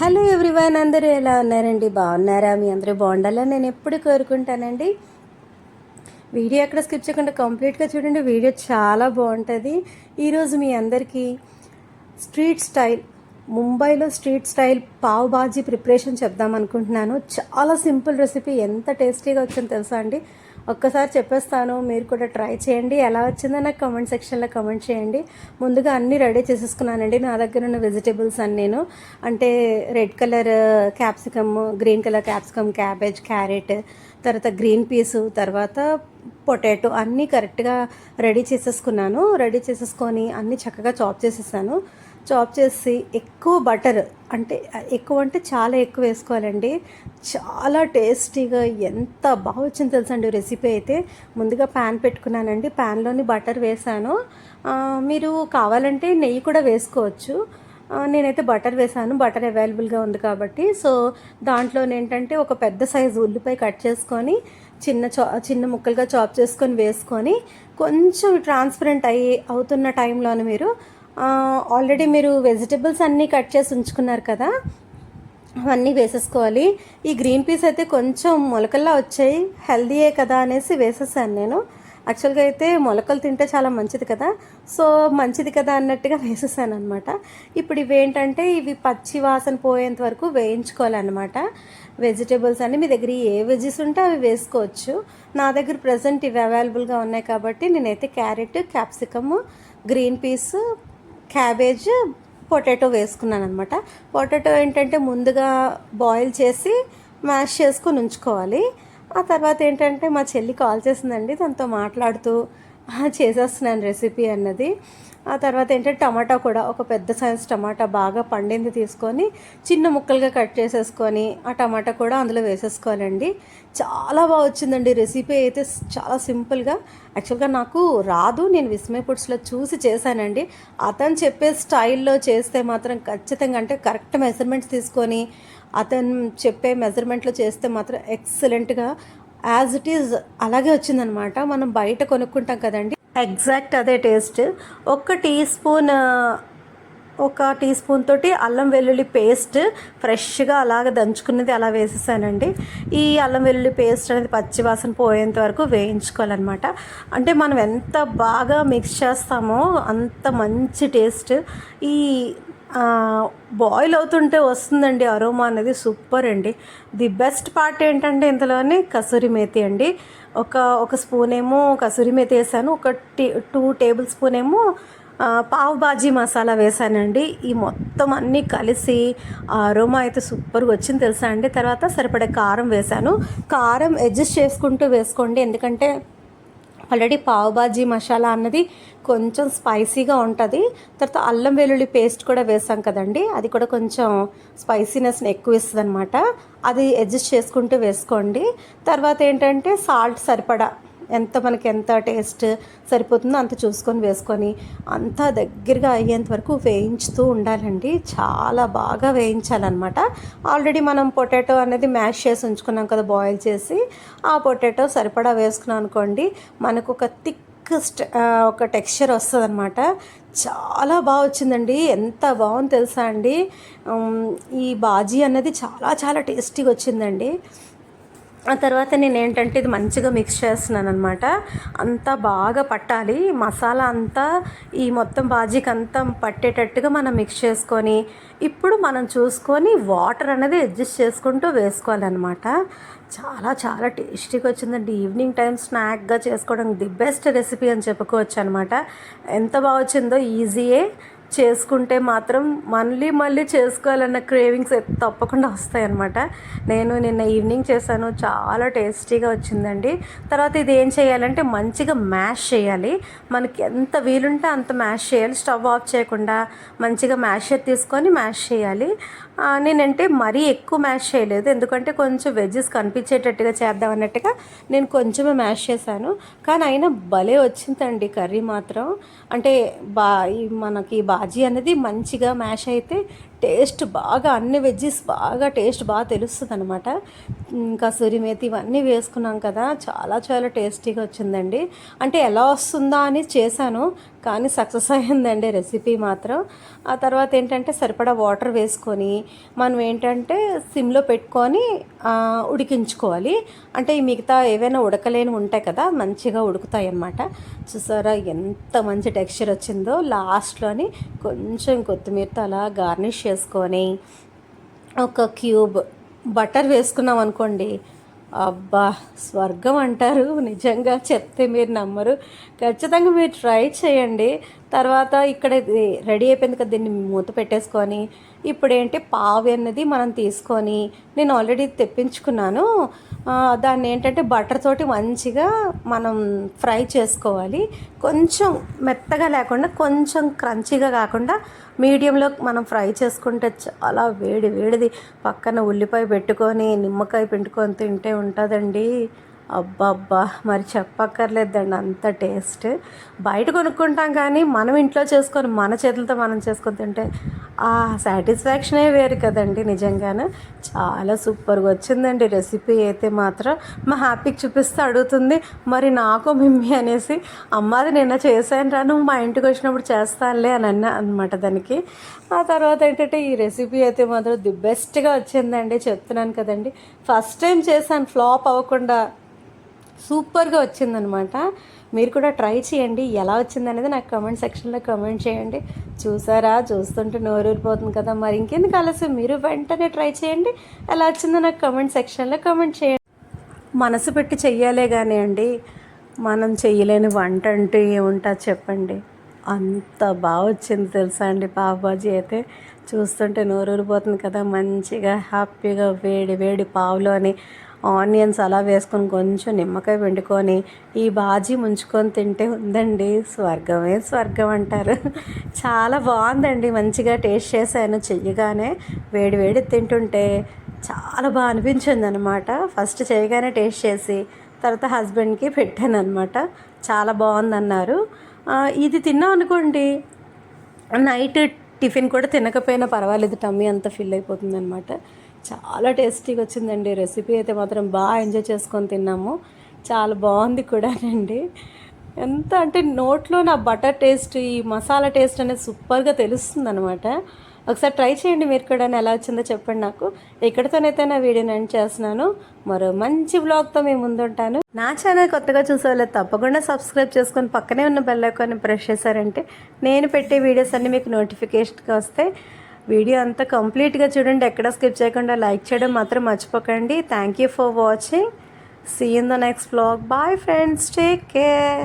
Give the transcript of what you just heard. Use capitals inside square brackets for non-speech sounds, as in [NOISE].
Hello everyone అందరూ ఎలా ఉన్నారండి? బాగున్నారా? మీ అందరూ బాగుండాలని నేను ఎప్పుడు కోరుకుంటానండి. వీడియో ఎక్కడ స్కిప్ చేయకుండా కంప్లీట్గా చూడండి. వీడియో చాలా బాగుంటుంది. ఈరోజు మీ అందరికీ స్ట్రీట్ స్టైల్ ముంబైలో street style pav bhaji preparation చెప్దాం అనుకుంటున్నాను. చాలా సింపుల్ రెసిపీ ఎంత టేస్టీగా వచ్చిందో తెలుసా అండి? ఒక్కసారి చెప్పేస్తాను మీరు కూడా ట్రై చేయండి. ఎలా వచ్చిందో నాకు కమెంట్ సెక్షన్లో కమెంట్ చేయండి. ముందుగా అన్నీ రెడీ చేసేసుకున్నానండి. నా దగ్గర ఉన్న వెజిటేబుల్స్ అన్ని నేను. అంటే red colour capsicum green colour capsicum cabbage carrot తర్వాత గ్రీన్ పీసు తర్వాత పొటాటో అన్నీ కరెక్ట్గా రెడీ చేసేసుకున్నాను. రెడీ చేసేసుకొని అన్నీ చక్కగా చాప్ చేసేసాను. చాప్ చేసి ఎక్కువ బటర్ అంటే ఎక్కువ అంటే చాలా ఎక్కువ వేసుకోవాలండి. చాలా టేస్టీగా ఎంత బాగా వచ్చింది తెలుసండి రెసిపీ అయితే. ముందుగా ప్యాన్ పెట్టుకున్నానండి. ప్యాన్లోని బటర్ వేసాను. మీరు కావాలంటే నెయ్యి కూడా వేసుకోవచ్చు. నేనైతే బటర్ వేసాను. బటర్ అవైలబుల్గా ఉంది కాబట్టి. సో దాంట్లో ఏంటంటే ఒక పెద్ద సైజు ఉల్లిపాయ కట్ చేసుకొని చిన్న చా చిన్న ముక్కలుగా చాప్ చేసుకొని వేసుకొని కొంచెం ట్రాన్స్పరెంట్ అయ్యి అవుతున్న టైంలోనే మీరు ఆల్రెడీ మీరు వెజిటబుల్స్ అన్నీ కట్ చేసి ఉంచుకున్నారు కదా అవన్నీ వేసేసుకోవాలి. ఈ గ్రీన్ పీస్ అయితే కొంచెం మొలకల్లా వచ్చాయి హెల్దీయే కదా అనేసి వేసేసాను నేను. యాక్చువల్గా అయితే మొలకలు తింటే చాలా మంచిది కదా సో మంచిది కదా అన్నట్టుగా [LAUGHS] వేసేసాను అనమాట ఇప్పుడు ఇవి ఏంటంటే ఇవి పచ్చి వాసన పోయేంత వరకు వేయించుకోవాలన్నమాట. వెజిటేబుల్స్ అన్ని మీ దగ్గర ఏ వెజెస్ ఉంటే అవి వేసుకోవచ్చు. నా దగ్గర ప్రజెంట్ ఇవి అవైలబుల్గా ఉన్నాయి కాబట్టి నేనైతే carrot capsicum green peas cabbage potato వేసుకున్నాను అనమాట పొటాటో ఏంటంటే ముందుగా బాయిల్ చేసి మ్యాష్ చేసుకుని ఉంచుకోవాలి. ఆ తర్వాత ఏంటంటే మా చెల్లి కాల్ చేసిందండి తనతో మాట్లాడుతూ చేసేస్తున్నాను రెసిపీ అన్నది. ఆ తర్వాత ఏంటంటే టమాటా కూడా ఒక పెద్ద సైజ్ టమాటా బాగా పండింది తీసుకొని చిన్న ముక్కలుగా కట్ చేసేసుకొని ఆ టమాటా కూడా అందులో వేసేసుకోవాలండి. చాలా బాగా వచ్చిందండి రెసిపీ అయితే. చాలా సింపుల్గా యాక్చువల్గా నాకు రాదు నేను విస్మయ ఫుడ్స్లో చూసి చేశానండి. అతను చెప్పే స్టైల్లో చేస్తే మాత్రం ఖచ్చితంగా అంటే కరెక్ట్ మెజర్మెంట్స్ తీసుకొని అతను చెప్పే మెజర్మెంట్లో చేస్తే మాత్రం ఎక్సలెంట్గా యాజ్ ఇట్ ఈజ్ అలాగే వచ్చిందనమాట మనం బయట కొనుక్కుంటాం కదండి. ఎగ్జాక్ట్ అదే టేస్ట్. ఒక టీ స్పూన్ ఒక టీ స్పూన్ తోటి అల్లం వెల్లుల్లి పేస్ట్ ఫ్రెష్గా అలాగ దంచుకున్నది అలా వేసేసానండి. ఈ అల్లం వెల్లుల్లి పేస్ట్ అనేది పచ్చివాసన పోయేంత వరకు వేయించుకోవాలన్నమాట. అంటే మనం ఎంత బాగా మిక్స్ చేస్తామో అంత మంచి టేస్ట్. ఈ బాయిల్ అవుతుంటే వస్తుందండి అరోమా అనేది సూపర్ అండి. ది బెస్ట్ పార్ట్ ఏంటంటే ఇంతలోనే కసూరి మేతి అండి. ఒక ఒక స్పూన్ ఏమో కసూరి మేతి వేసాను. ఒక టీ టూ టేబుల్ స్పూన్ ఏమో పావు పావ్ బాజీ మసాలా వేసానండి. ఈ మొత్తం అన్నీ కలిసి అరోమా అయితే సూపర్గా వచ్చింది తెలుసా అండి. తర్వాత సరిపడే కారం వేసాను. కారం అడ్జస్ట్ చేసుకుంటూ వేసుకోండి. ఎందుకంటే ఆల్రెడీ పావుబాజీ మసాలా అన్నది కొంచెం స్పైసీగా ఉంటుంది. తర్వాత అల్లం వెల్లుల్లి పేస్ట్ కూడా వేసాం కదండి. అది కూడా కొంచెం స్పైసీనెస్ని ఎక్కువ ఇస్తుంది అనమాట అది అడ్జస్ట్ చేసుకుంటూ వేసుకోండి. తర్వాత ఏంటంటే సాల్ట్ సరిపడా ఎంత మనకి ఎంత టేస్ట్ సరిపోతుందో అంత చూసుకొని వేసుకొని అంతా దగ్గరగా అయ్యేంత వరకు వేయించుతూ ఉండాలండి. చాలా బాగా వేయించాలన్నమాట. ఆల్రెడీ మనం పొటాటో అనేది మ్యాష్ చేసి ఉంచుకున్నాం కదా బాయిల్ చేసి ఆ పొటాటో సరిపడా వేసుకున్నాం అనుకోండి మనకు ఒక థిక్ ఒక టెక్స్చర్ వస్తుంది అనమాట చాలా బాగా వచ్చిందండి. ఎంత బాగుంది తెలుసా అండి? ఈ బాజీ అన్నది చాలా చాలా టేస్టీగా వచ్చిందండి. ఆ తర్వాత నేను ఏంటంటే ఇది మంచిగా మిక్స్ చేస్తున్నాను అనమాట అంతా బాగా పట్టాలి. మసాలా అంతా ఈ మొత్తం బాజీకి అంతా పట్టేటట్టుగా మనం మిక్స్ చేసుకొని ఇప్పుడు మనం చూసుకొని వాటర్ అనేది అడ్జస్ట్ చేసుకుంటూ వేసుకోవాలన్నమాట. చాలా చాలా టేస్టీగా వచ్చిందండి. ఈవినింగ్ టైం స్నాక్గా చేసుకోవడం ది బెస్ట్ రెసిపీ అని చెప్పుకోవచ్చు అనమాట ఎంత బాగా వచ్చిందో ఈజీయే చేసుకుంటే మాత్రం మళ్ళీ మళ్ళీ చేసుకోవాలన్న క్రేవింగ్స్ తప్పకుండా వస్తాయన్నమాట. నేను నిన్న ఈవినింగ్ చేశాను చాలా టేస్టీగా వచ్చిందండి. తర్వాత ఇది ఏం చేయాలంటే మంచిగా మ్యాష్ చేయాలి. మనకి ఎంత వీలుంటే అంత మ్యాష్ చేయాలి. స్టవ్ ఆఫ్ చేయకుండా మంచిగా మ్యాషర్ తీసుకొని మ్యాష్ చేయాలి. నేనంటే మరీ ఎక్కువ మ్యాష్ చేయలేదు. ఎందుకంటే కొంచెం వెజ్జెస్ కనిపించేటట్టుగా చేద్దాం అన్నట్టుగా నేను కొంచెమే మ్యాష్ చేశాను. కానీ అయినా భలే వచ్చిందండి కర్రీ మాత్రం. అంటే బా ఈ మనకి బాజీ అనేది మంచిగా మ్యాష్ అయితే టేస్ట్ బాగా అన్ని వెజ్జెస్ బాగా టేస్ట్ బాగా తెలుస్తుంది అనమాట ఇంకా మేతి ఇవన్నీ వేసుకున్నాం కదా చాలా చాలా టేస్టీగా వచ్చిందండి. అంటే ఎలా వస్తుందా అని చేశాను కానీ సక్సెస్ అయ్యిందండి రెసిపీ మాత్రం. ఆ తర్వాత ఏంటంటే సరిపడా వాటర్ వేసుకొని మనం ఏంటంటే సిమ్లో పెట్టుకొని ఉడికించుకోవాలి. అంటే ఈ మిగతా ఏవైనా ఉడకలేని ఉంటాయి కదా మంచిగా ఉడుకుతాయి అన్నమాట చూసారా ఎంత మంచి టెక్స్చర్ వచ్చిందో లాస్ట్లోని కొంచెం కొత్తిమీరతో అలా గార్నిష్ చేసుకొని ఒక క్యూబ్ బటర్ వేసుకున్నాం అనుకోండి అబ్బా స్వర్గం అంటారు. నిజంగా చెప్తే మీరు నమ్మరు. ఖచ్చితంగా మీరు ట్రై చేయండి. తర్వాత ఇక్కడ రెడీ అయిపోయింది కదా దీన్ని మూత పెట్టేసుకొని. ఇప్పుడు ఏంటి పావు అన్నది మనం తీసుకొని నేను ఆల్రెడీ తెప్పించుకున్నాను. దాన్ని ఏంటంటే బటర్ తోటి మంచిగా మనం ఫ్రై చేసుకోవాలి. కొంచెం మెత్తగా లేకుండా కొంచెం క్రంచీగా కాకుండా మీడియంలో మనం ఫ్రై చేసుకుంటే చాలా వేడి వేడిది. పక్కన ఉల్లిపాయ పెట్టుకొని నిమ్మకాయ పిండుకొని తింటే ఉంటుందండి. అబ్బబ్బా మరి చెప్పక్కర్లేదండి అంత టేస్ట్. బయట కొనుక్కుంటాం కానీ మనం ఇంట్లో చేసుకొని మన చేతులతో మనం చేసుకొని తింటే ఆ సాటిస్ఫాక్షనే వేరు కదండి నిజంగానే. చాలా సూపర్గా వచ్చిందండి రెసిపీ అయితే మాత్రం. మా హ్యాపీకి చూపిస్తే అడుగుతుంది మరి నాకు మిమ్మీ అనేసి అమ్మది నిన్న చేశాను రా నువ్వు మా ఇంటికి వచ్చినప్పుడు చేస్తానులే అని అన్న అనమాట దానికి. ఆ తర్వాత ఏంటంటే ఈ రెసిపీ అయితే మాత్రం ది బెస్ట్గా వచ్చిందండి చెప్తున్నాను కదండి. ఫస్ట్ టైం చేశాను ఫ్లాప్ అవ్వకుండా సూపర్గా వచ్చిందనమాట. మీరు కూడా ట్రై చేయండి. ఎలా వచ్చిందనేది నాకు కమెంట్ సెక్షన్లో కమెంట్ చేయండి. చూసారా? చూస్తుంటే నోరూరిపోతుంది కదా. మరి ఇంకెందుకు ఆలస్యం? మీరు వెంటనే ట్రై చేయండి. ఎలా వచ్చిందో నాకు కమెంట్ సెక్షన్లో కమెంట్ చేయండి. మనసు పెట్టి చెయ్యాలే కానీ అండి మనం చేయలేని వంట అంటూ ఏముంటుంది చెప్పండి. అంత బాగా వచ్చింది తెలుసా అండి పావుబాజీ అయితే. చూస్తుంటే నోరూరిపోతుంది కదా. మంచిగా హ్యాపీగా వేడి వేడి పావులోని ఆనియన్స్ అలా వేసుకొని కొంచెం నిమ్మకాయ పిండుకొని ఈ బాజీ ముంచుకొని తింటే ఉందండి. స్వర్గమే స్వర్గం అంటారు. చాలా బాగుందండి. మంచిగా టేస్ట్ చేశాను చెయ్యగానే. వేడి వేడి తింటుంటే చాలా బాగా అనిపించింది అనమాట ఫస్ట్ చేయగానే టేస్ట్ చేసి తర్వాత హస్బెండ్కి పెట్టాను అనమాట చాలా బాగుందన్నారు. ఇది తిన్నాం అనుకోండి. నైట్ టిఫిన్ కూడా తినకపోయినా పర్వాలేదు. టమ్మీ అంతా ఫిల్ అయిపోతుంది అనమాట చాలా టేస్టీగా వచ్చిందండి. రెసిపీ అయితే మాత్రం బాగా ఎంజాయ్ చేసుకొని తిన్నాము. చాలా బాగుంది కూడానండి. ఎంత అంటే నోట్లో నా బటర్ టేస్ట్ ఈ మసాలా టేస్ట్ అనేది సూపర్గా తెలుస్తుంది అనమాట ఒకసారి ట్రై చేయండి మీరు కూడా ఎలా వచ్చిందో చెప్పండి నాకు. ఇక్కడితోనైతే నా వీడియోని ఎండ్ చేస్తున్నాను. మరో మంచి బ్లాగ్తో మేము ముందుంటాను నా ఛానల్ కొత్తగా చూసేవాళ్ళు తప్పకుండా సబ్స్క్రైబ్ చేసుకొని పక్కనే ఉన్న బెల్ ఐకాన్ని ప్రెస్ చేశారంటే నేను పెట్టే వీడియోస్ అన్నీ మీకు నోటిఫికేషన్గా వస్తాయి. వీడియో అంతా కంప్లీట్గా చూడండి ఎక్కడ స్కిప్ చేయకుండా లైక్ చేయడం మాత్రం మర్చిపోకండి. Thank you for watching see in the next blog bye friends take care